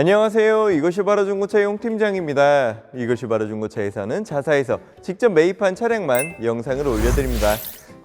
안녕하세요. 이것이 바로 중고차 용 팀장입니다. 이것이 바로 중고차에서는 자사에서 직접 매입한 차량만 영상을 올려드립니다.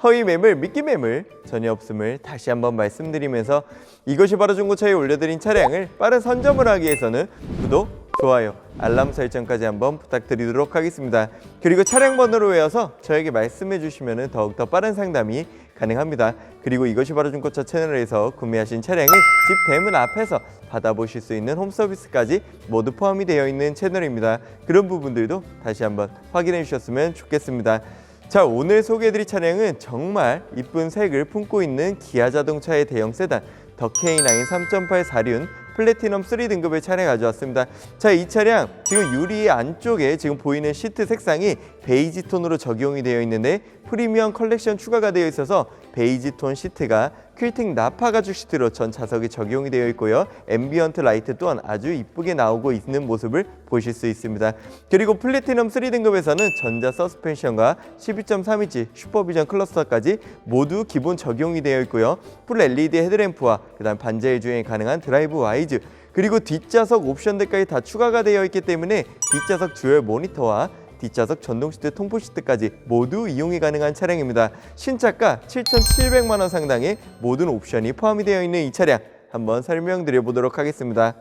허위 매물, 미끼 매물 전혀 없음을 다시 한번 말씀드리면서 이것이 바로 중고차에 올려드린 차량을 빠른 선점을 하기 위해서는 구독, 좋아요, 알람 설정까지 한번 부탁드리도록 하겠습니다. 그리고 차량 번호를 외워서 저에게 말씀해 주시면 더욱더 빠른 상담이 가능합니다. 그리고 이것이 바로 중고차 채널에서 구매하신 차량을 집 대문 앞에서 받아보실 수 있는 홈 서비스까지 모두 포함이 되어 있는 채널입니다. 그런 부분들도 다시 한번 확인해 주셨으면 좋겠습니다. 자 오늘 소개해드릴 차량은 정말 이쁜 색을 품고 있는 기아 자동차의 대형 세단 더 K9 3.8 사륜 플래티넘 3 등급의 차량 가져왔습니다. 자, 이 차량 지금 유리 안쪽에 지금 보이는 시트 색상이 베이지 톤으로 적용이 되어 있는데 프리미엄 컬렉션 추가가 되어 있어서 베이지 톤 시트가 퀼팅 나파 가죽 시트로 전 좌석에 적용이 되어 있고요. 앰비언트 라이트 또한 아주 이쁘게 나오고 있는 모습을 보실 수 있습니다. 그리고 플래티넘 3 등급에서는 전자 서스펜션과 12.3인치 슈퍼비전 클러스터까지 모두 기본 적용이 되어 있고요. 풀 LED 헤드램프와 그다음 반자율 주행이 가능한 드라이브 와이즈 그리고 뒷좌석 옵션들까지 다 추가가 되어 있기 때문에 뒷좌석 듀얼 모니터와 뒷좌석 전동 시트, 통풍 시트까지 모두 이용이 가능한 차량입니다. 신차가 7,700만 원 상당의 모든 옵션이 포함이 되어 있는 이 차량 한번 설명드려 보도록 하겠습니다.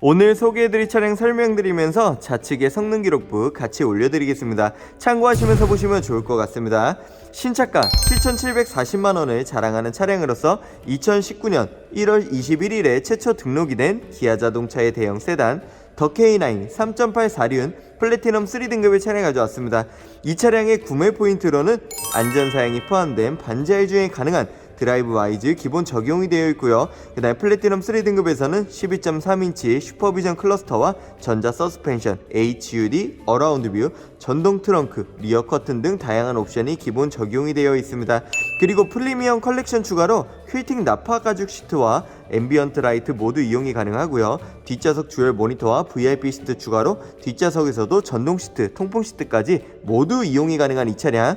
오늘 소개해드릴 차량 설명드리면서 좌측의 성능 기록부 같이 올려드리겠습니다. 참고하시면서 보시면 좋을 것 같습니다. 신차가 7,740만 원을 자랑하는 차량으로서 2019년 1월 21일에 최초 등록이 된 기아 자동차의 대형 세단 더 K9 3.8 사륜 플래티넘 3 등급의 차량 가져왔습니다. 이 차량의 구매 포인트로는 안전 사양이 포함된 반자율 주행이 가능한 드라이브 와이즈 기본 적용이 되어 있고요. 그다음 플래티넘 3 등급에서는 12.3인치 슈퍼비전 클러스터와 전자 서스펜션, HUD, 어라운드 뷰, 전동 트렁크, 리어 커튼 등 다양한 옵션이 기본 적용이 되어 있습니다. 그리고 프리미엄 컬렉션 추가로 퀼팅 나파 가죽 시트와 앰비언트 라이트 모두 이용이 가능하고요. 뒷좌석 듀얼 모니터와 VIP 시트 추가로 뒷좌석에서도 전동 시트, 통풍 시트까지 모두 이용이 가능한 이 차량.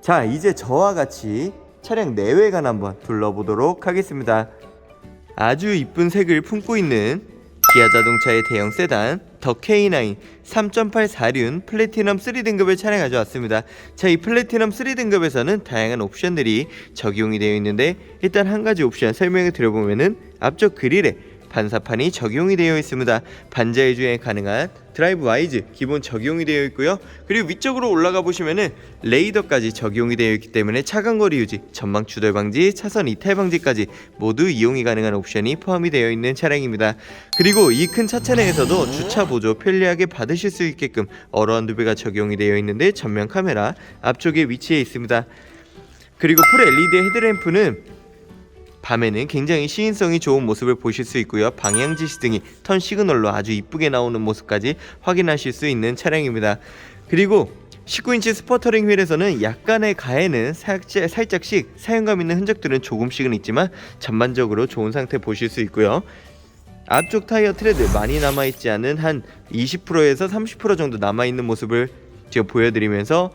자, 이제 저와 같이 차량 내외관 한번 둘러보도록 하겠습니다. 아주 이쁜 색을 품고 있는 기아 자동차의 대형 세단 더 K9 3.8 사륜 플래티넘 3 등급의 차량 가져왔습니다. 자, 이 플래티넘 3 등급에서는 다양한 옵션들이 적용이 되어 있는데 일단 한 가지 옵션 설명을 드려보면은 앞쪽 그릴에 반사판이 적용이 되어 있습니다. 반자의 주행 가능한 드라이브 와이즈 기본 적용이 되어 있고요. 그리고 위쪽으로 올라가 보시면은 레이더까지 적용이 되어 있기 때문에 차간 거리 유지, 전방 추돌 방지, 차선 이탈 방지까지 모두 이용이 가능한 옵션이 포함이 되어 있는 차량입니다. 그리고 이 큰 차체 내에서도 주차 보조 편리하게 받으실 수 있게끔 어라운드뷰가 적용이 되어 있는데 전면 카메라 앞쪽에 위치해 있습니다. 그리고 풀 LED 헤드램프는 밤에는 굉장히 시인성이 좋은 모습을 보실 수 있고요. 방향 지시 등이 턴 시그널로 아주 이쁘게 나오는 모습까지 확인하실 수 있는 차량입니다. 그리고 19인치 스포터링 휠에서는 약간의 가해는 살짝, 살짝 씩 사용감 있는 흔적들은 조금씩은 있지만 전반적으로 좋은 상태 보실 수 있고요. 앞쪽 타이어 트레드 많이 남아있지 않은 한 20%에서 30% 정도 남아있는 모습을 지금 보여드리면서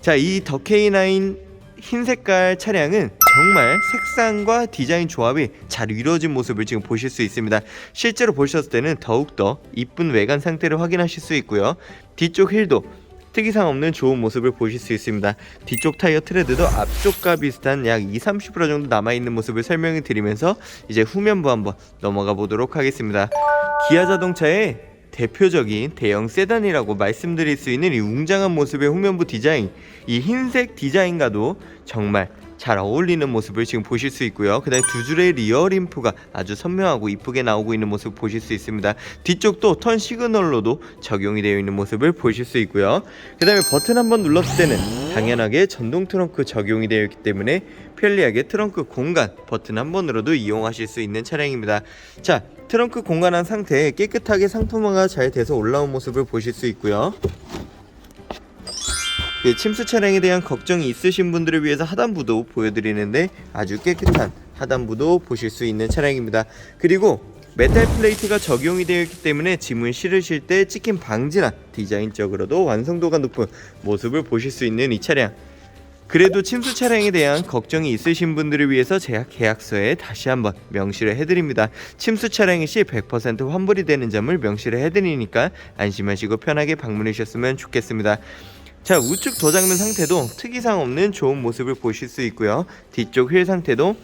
자 이 더 K9 흰 색깔 차량은 정말 색상과 디자인 조합이 잘 이루어진 모습을 지금 보실 수 있습니다. 실제로 보셨을 때는 더욱더 이쁜 외관 상태를 확인하실 수 있고요. 뒤쪽 휠도 특이사항 없는 좋은 모습을 보실 수 있습니다. 뒤쪽 타이어 트레드도 앞쪽과 비슷한 약 2, 30% 정도 남아있는 모습을 설명해 드리면서 이제 후면부 한번 넘어가 보도록 하겠습니다. 기아 자동차의 대표적인 대형 세단이라고 말씀드릴 수 있는 이 웅장한 모습의 후면부 디자인, 이 흰색 디자인과도 정말 잘 어울리는 모습을 지금 보실 수 있고요. 그다음에 두 줄의 리어 림프가 아주 선명하고 이쁘게 나오고 있는 모습 보실 수 있습니다. 뒤쪽도 턴 시그널로도 적용이 되어 있는 모습을 보실 수 있고요. 그다음에 버튼 한번 눌렀을 때는 당연하게 전동 트렁크 적용이 되어 있기 때문에 편리하게 트렁크 공간 버튼 한 번으로도 이용하실 수 있는 차량입니다. 자, 트렁크 공간한 상태에 깨끗하게 상품화가 잘 돼서 올라온 모습을 보실 수 있고요. 그 침수 차량에 대한 걱정이 있으신 분들을 위해서 하단부도 보여드리는데 아주 깨끗한 하단부도 보실 수 있는 차량입니다. 그리고 메탈 플레이트가 적용이 되어 있기 때문에 짐을 실으실 때 찍힘 방지나 디자인적으로도 완성도가 높은 모습을 보실 수 있는 이 차량. 그래도 침수 차량에 대한 걱정이 있으신 분들을 위해서 제약 계약서에 다시 한번 명시를 해드립니다. 침수 차량이 시 100% 환불이 되는 점을 명시를 해드리니까 안심하시고 편하게 방문해 주셨으면 좋겠습니다. 자 우측 도장면 상태도 특이사항 없는 좋은 모습을 보실 수 있고요. 뒤쪽 휠 상태도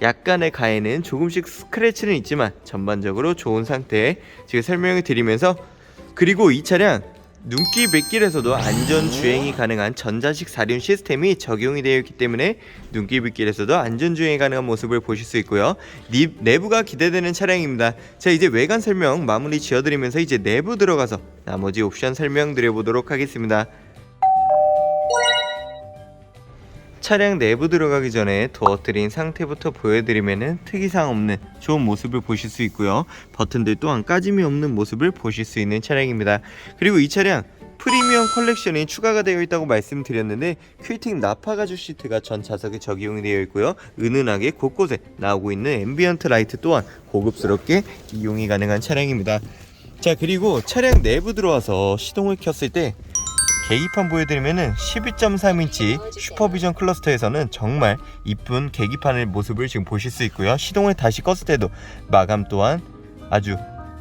약간의 가해는 조금씩 스크래치는 있지만 전반적으로 좋은 상태에 지금 설명을 드리면서 그리고 이 차량 눈길 빗길에서도 안전 주행이 가능한 전자식 사륜 시스템이 적용이 되어 있기 때문에 눈길 빗길에서도 안전 주행이 가능한 모습을 보실 수 있고요. 니- 내부가 기대되는 차량입니다. 자 이제 외관 설명 마무리 지어드리면서 이제 내부 들어가서 나머지 옵션 설명 드려보도록 하겠습니다. 차량 내부 들어가기 전에 도어 트린 상태부터 보여드리면은 특이사항 없는 좋은 모습을 보실 수 있고요. 버튼들 또한 까짐이 없는 모습을 보실 수 있는 차량입니다. 그리고 이 차량 프리미엄 컬렉션이 추가가 되어 있다고 말씀드렸는데 퀼팅 나파 가죽 시트가 전 좌석에 적용이 되어 있고요. 은은하게 곳곳에 나오고 있는 앰비언트 라이트 또한 고급스럽게 이용이 가능한 차량입니다. 자 그리고 차량 내부 들어와서 시동을 켰을 때 계기판 보여드리면은 12.3인치 슈퍼비전 클러스터에서는 정말 이쁜 계기판의 모습을 지금 보실 수 있고요. 시동을 다시 껐을 때도 마감 또한 아주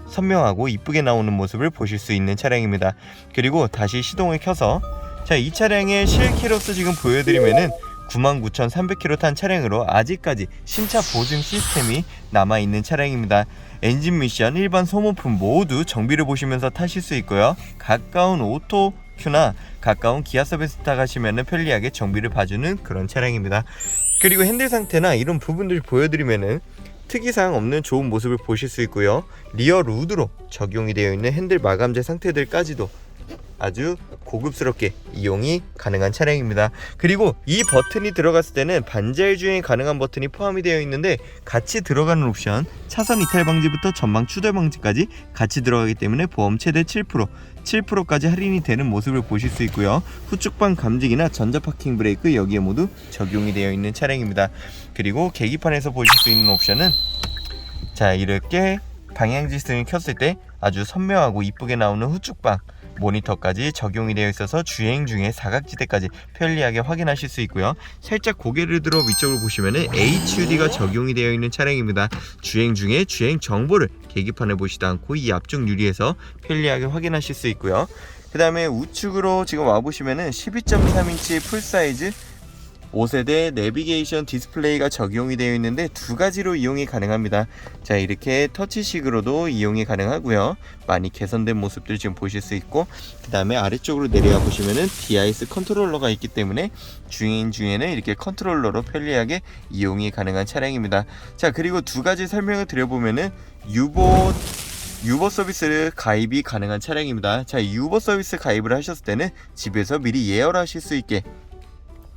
선명하고 이쁘게 나오는 모습을 보실 수 있는 차량입니다. 그리고 다시 시동을 켜서 자 이 차량의 실키로수 지금 보여드리면은 99,300km 탄 차량으로 아직까지 신차 보증 시스템이 남아 있는 차량입니다. 엔진 미션, 일반 소모품 모두 정비를 보시면서 타실 수 있고요. 가까운 오토 큐나 가까운 기아 서비스타 가시면 편리하게 정비를 봐주는 그런 차량입니다. 그리고 핸들 상태나 이런 부분들 보여드리면은 특이사항 없는 좋은 모습을 보실 수 있고요. 리어 루드로 적용이 되어 있는 핸들 마감재 상태들까지도 아주 고급스럽게 이용이 가능한 차량입니다. 그리고 이 버튼이 들어갔을 때는 반자율 주행이 가능한 버튼이 포함이 되어 있는데 같이 들어가는 옵션 차선 이탈 방지부터 전방 추돌 방지까지 같이 들어가기 때문에 보험 최대 7% 7%까지 할인이 되는 모습을 보실 수 있고요. 후측방 감지기나 전자 파킹 브레이크 여기에 모두 적용이 되어 있는 차량입니다. 그리고 계기판에서 보실 수 있는 옵션은 자 이렇게 방향지 스팅을 켰을 때 아주 선명하고 이쁘게 나오는 후측방 모니터까지 적용이 되어 있어서 주행 중에 사각지대까지 편리하게 확인하실 수 있고요. 살짝 고개를 들어 위쪽을 보시면은 HUD가 적용이 되어 있는 차량입니다. 주행 중에 주행 정보를 계기판에 보시지 않고 이 앞쪽 유리에서 편리하게 확인하실 수 있고요. 그 다음에 우측으로 지금 와 보시면은 12.3인치 풀 사이즈 5세대 내비게이션 디스플레이가 적용이 되어 있는데 두 가지로 이용이 가능합니다. 자 이렇게 터치식으로도 이용이 가능하고요. 많이 개선된 모습들 지금 보실 수 있고 그 다음에 아래쪽으로 내려가 보시면은 DIS 컨트롤러가 있기 때문에 주행 중에는 이렇게 컨트롤러로 편리하게 이용이 가능한 차량입니다. 자 그리고 두 가지 설명을 드려보면은 유보 유버 서비스를 가입이 가능한 차량입니다. 자, 유버 서비스 가입을 하셨을 때는 집에서 미리 예열을 하실 수 있게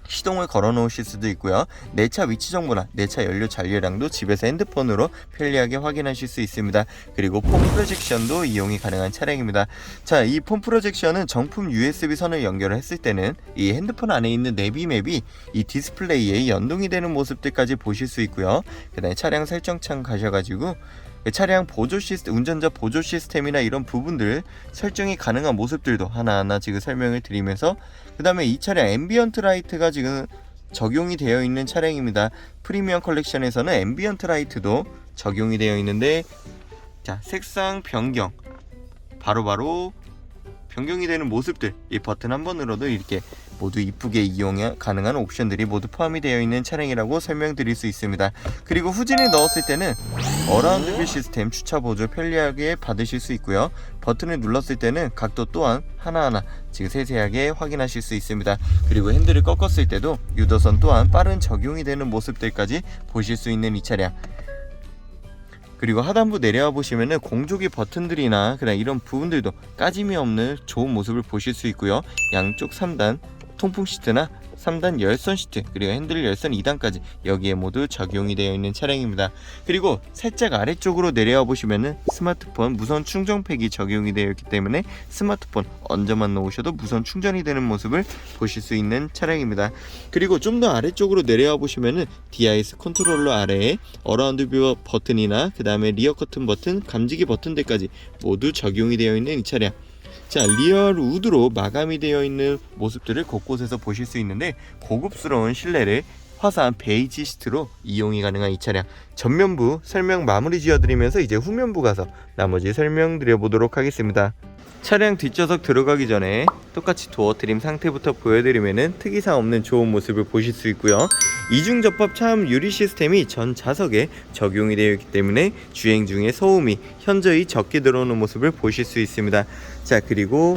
시동을 걸어 놓으실 수도 있고요. 내 차 위치 정보나 내 차 연료 잔료량도 집에서 핸드폰으로 편리하게 확인하실 수 있습니다. 그리고 폼 프로젝션도 이용이 가능한 차량입니다. 자, 이 폼 프로젝션은 정품 USB 선을 연결을 했을 때는 이 핸드폰 안에 있는 내비맵이 이 디스플레이에 연동이 되는 모습들까지 보실 수 있고요. 그다음에 차량 설정창 가셔가지고 그 차량 보조 시스템, 운전자 보조 시스템이나 이런 부분들 설정이 가능한 모습들도 하나하나 지금 설명을 드리면서 그 다음에 이 차량 앰비언트 라이트가 지금 적용이 되어 있는 차량입니다. 프리미엄 컬렉션에서는 앰비언트 라이트도 적용이 되어 있는데 자 색상 변경 바로바로 변경이 되는 모습들 이 버튼 한 번으로도 이렇게 모두 이쁘게 이용 가능한 옵션들이 모두 포함이 되어 있는 차량이라고 설명드릴 수 있습니다. 그리고 후진을 넣었을 때는 어라운드 뷰 시스템 주차 보조 편리하게 받으실 수 있고요. 버튼을 눌렀을 때는 각도 또한 하나하나 지금 세세하게 확인하실 수 있습니다. 그리고 핸들을 꺾었을 때도 유도선 또한 빠른 적용이 되는 모습들까지 보실 수 있는 이 차량. 그리고 하단부 내려와 보시면은 공조기 버튼들이나 그냥 이런 부분들도 까짐이 없는 좋은 모습을 보실 수 있고요. 양쪽 3단 통풍 시트나 3단 열선 시트 그리고 핸들 열선 2단까지 여기에 모두 적용이 되어 있는 차량입니다. 그리고 살짝 아래쪽으로 내려와 보시면은 스마트폰 무선 충전팩이 적용이 되어 있기 때문에 스마트폰 얹어만 놓으셔도 무선 충전이 되는 모습을 보실 수 있는 차량입니다. 그리고 좀 더 아래쪽으로 내려와 보시면은 DIS 컨트롤러 아래에 어라운드 뷰 버튼이나 그 다음에 리어 커튼 버튼, 감지기 버튼들까지 모두 적용이 되어 있는 이 차량. 자 리얼 우드로 마감이 되어 있는 모습들을 곳곳에서 보실 수 있는데 고급스러운 실내를 화사한 베이지 시트로 이용이 가능한 이 차량. 전면부 설명 마무리 지어드리면서 이제 후면부 가서 나머지 설명드려 보도록 하겠습니다 차량 뒷좌석 들어가기 전에 똑같이 도어 트림 상태부터 보여드리면은 특이사항 없는 좋은 모습을 보실 수 있고요 이중 접합 차음 유리 시스템이 전 좌석에 적용이 되어 있기 때문에 주행 중에 소음이 현저히 적게 들어오는 모습을 보실 수 있습니다 자 그리고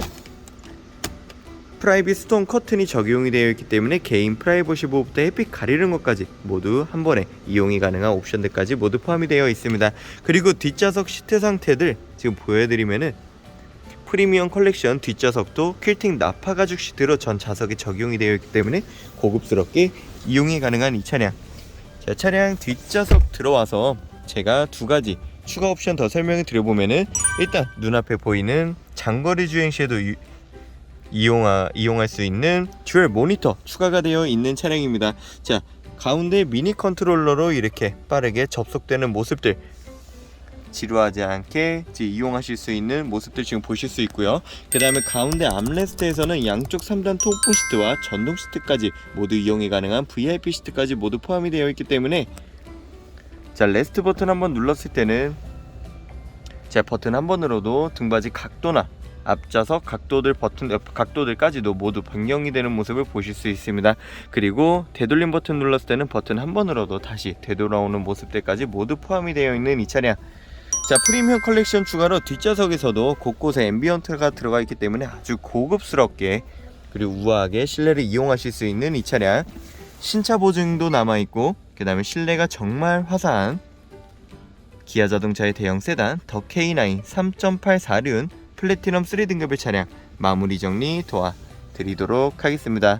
프라이빗 스톤 커튼이 적용이 되어 있기 때문에 개인 프라이버시 보호부터 햇빛 가리는 것까지 모두 한 번에 이용이 가능한 옵션들까지 모두 포함이 되어 있습니다. 그리고 뒷좌석 시트 상태들 지금 보여드리면은 프리미엄 컬렉션 뒷좌석도 퀼팅 나파 가죽 시트로 전 좌석에 적용이 되어 있기 때문에 고급스럽게 이용이 가능한 이 차량. 자, 차량 뒷좌석 들어와서 제가 두 가지 추가 옵션 더 설명을 드려보면은 일단 눈앞에 보이는 장거리 주행 시에도 유- 이용하, 이용할 수 있는 듀얼 모니터 추가가 되어 있는 차량입니다. 자, 가운데 미니 컨트롤러로 이렇게 빠르게 접속되는 모습들 지루하지 않게 이용하실 수 있는 모습들 지금 보실 수 있고요. 그 다음에 가운데 암레스트에서는 양쪽 3단 통풍 시트와 전동 시트까지 모두 이용이 가능한 VIP 시트까지 모두 포함이 되어 있기 때문에 자 레스트 버튼 한번 눌렀을 때는 자 버튼 한 번으로도 등받이 각도나 앞좌석 각도들 버튼 어, 각도들까지도 모두 변경이 되는 모습을 보실 수 있습니다. 그리고 되돌림 버튼 눌렀을 때는 버튼 한 번으로도 다시 되돌아오는 모습들까지 모두 포함이 되어 있는 이 차량. 자 프리미엄 컬렉션 추가로 뒷좌석에서도 곳곳에 앰비언트가 들어가 있기 때문에 아주 고급스럽게 그리고 우아하게 실내를 이용하실 수 있는 이 차량. 신차 보증도 남아 있고 그 다음에 실내가 정말 화사한 기아 자동차의 대형 세단 더 K9 3.84륜 플래티넘 3등급의 차량 마무리 정리 도와드리도록 하겠습니다.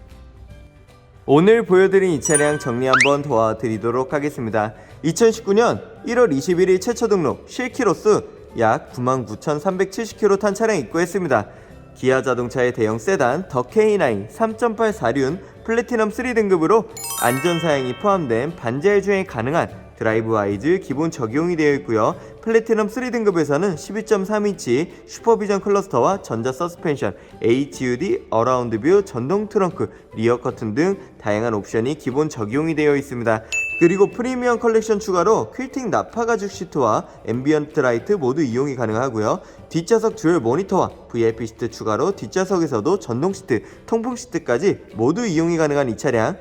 오늘 보여드린 이 차량 정리 한번 도와드리도록 하겠습니다. 2019년 1월 21일 최초 등록 실키로수 약 99,370km 탄 차량 입고했습니다. 기아 자동차의 대형 세단 더 K9 3.84륜 플래티넘 3등급으로 안전사양이 포함된 반자율 주행이 가능한 드라이브 와이즈 기본 적용이 되어 있고요. 플래티넘 3등급에서는 12.3인치 슈퍼비전 클러스터와 전자 서스펜션, HUD, 어라운드 뷰, 전동 트렁크, 리어 커튼 등 다양한 옵션이 기본 적용이 되어 있습니다. 그리고 프리미엄 컬렉션 추가로 퀼팅 나파 가죽 시트와 앰비언트 라이트 모두 이용이 가능하고요. 뒷좌석 듀얼 모니터와 VIP 시트 추가로 뒷좌석에서도 전동 시트, 통풍 시트까지 모두 이용이 가능한 이 차량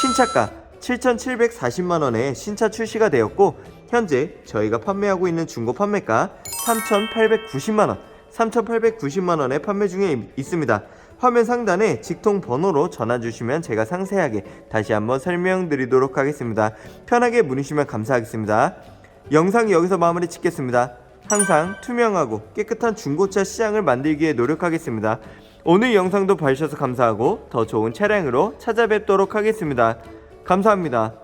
신차가 7,740만 원에 신차 출시가 되었고 현재 저희가 판매하고 있는 중고 판매가 3,890만 원, 3,890만 원에 판매 중에 있- 있습니다. 화면 상단에 직통 번호로 전화 주시면 제가 상세하게 다시 한번 설명드리도록 하겠습니다. 편하게 문의주시면 감사하겠습니다. 영상 여기서 마무리 짓겠습니다. 항상 투명하고 깨끗한 중고차 시장을 만들기에 노력하겠습니다. 오늘 영상도 봐주셔서 감사하고 더 좋은 차량으로 찾아뵙도록 하겠습니다. 감사합니다.